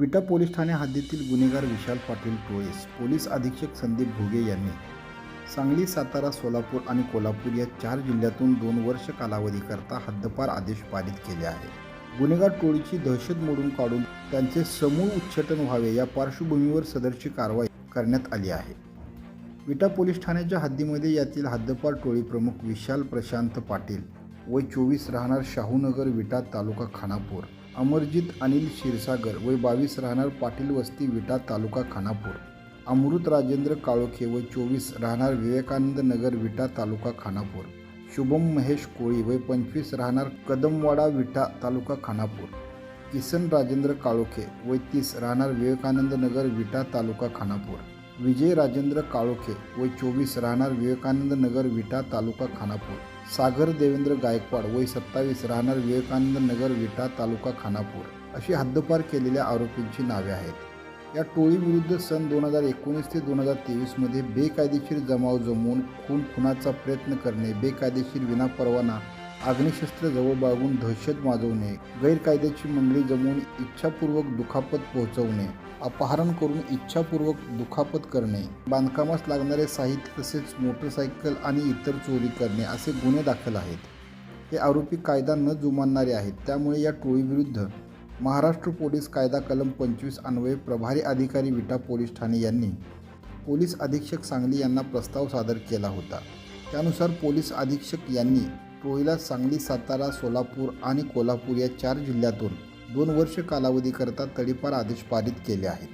विटा पोलीस ठाणे हद्दीतील गुन्हेगार विशाल पाटील टोळीस पोलीस अधीक्षक संदीप भोगे यांनी सांगली सातारा सोलापूर आणि कोल्हापूर या चार जिल्ह्यातून दोन वर्ष कालावधीकरता हद्दपार आदेश पारित केले आहे गुन्हेगार टोळीची दहशत मोडून काढून त्यांचे समूळ उच्चाटन व्हावे या पार्श्वभूमीवर सदरची कारवाई करण्यात आली आहे. विटा पोलीस ठाण्याच्या हद्दीमध्ये यातील हद्दपार टोळी प्रमुख विशाल प्रशांत पाटील वय चोवीस राहणार शाहूनगर विटा तालुका खानापूर अमरजित अनिल क्षीरसागर वय बावीस राहणार पाटील वस्ती विटा तालुका खानापूर. अमृत राजेंद्र काळोखे वय चोवीस राहणार विवेकानंद नगर विटा तालुका खानापूर. शुभम महेश कोळी वय पंचवीस राहणार कदमवाडा विटा तालुका खानापूर. किसन राजेंद्र काळोखे वय तीस राहणार विवेकानंद नगर विटा तालुका खानापूर. विजय राजेंद्र काळोखे वय चोवीस राहणार विवेकानंद नगर विटा तालुका खानापूर. सागर देवेंद्र गायकवाड वय सत्तावीस राहणार विवेकानंद नगर विटा तालुका खानापूर अशी हद्दपार केलेल्या आरोपींची नावे आहेत. या टोळीविरुद्ध सन दोन हजार एकोणीस ते दोन हजार तेवीसमध्ये बेकायदेशीर जमाव जमवून खून खुनाचा प्रयत्न करणे बेकायदेशीर विनापरवाना आग्नेशस्त्र जवळ बाळगून दहशत माजवणे गैरकायद्याची मंडळी जमवून इच्छापूर्वक दुखापत पोहोचवणे अपहरण करून इच्छापूर्वक दुखापत करणे. बांधकामास लागणारे साहित्य तसेच मोटरसायकल आणि इतर चोरी करणे असे गुन्हे दाखल आहेत. हे आरोपी कायदा न जुमानणारे आहेत. त्यामुळे या टोळीविरुद्ध महाराष्ट्र पोलीस कायदा कलम पंचवीस अन्वये प्रभारी अधिकारी विटा पोलीस ठाणे यांनी पोलीस अधीक्षक सांगली यांना प्रस्ताव सादर केला होता. त्यानुसार पोलीस अधीक्षक यांनी टोळीला सांगली सातारा सोलापूर आणि कोल्हापूर या चार जिल्ह्यातून दोन वर्ष कालावधीकरता तडीपार आदेश पारित केले आहेत.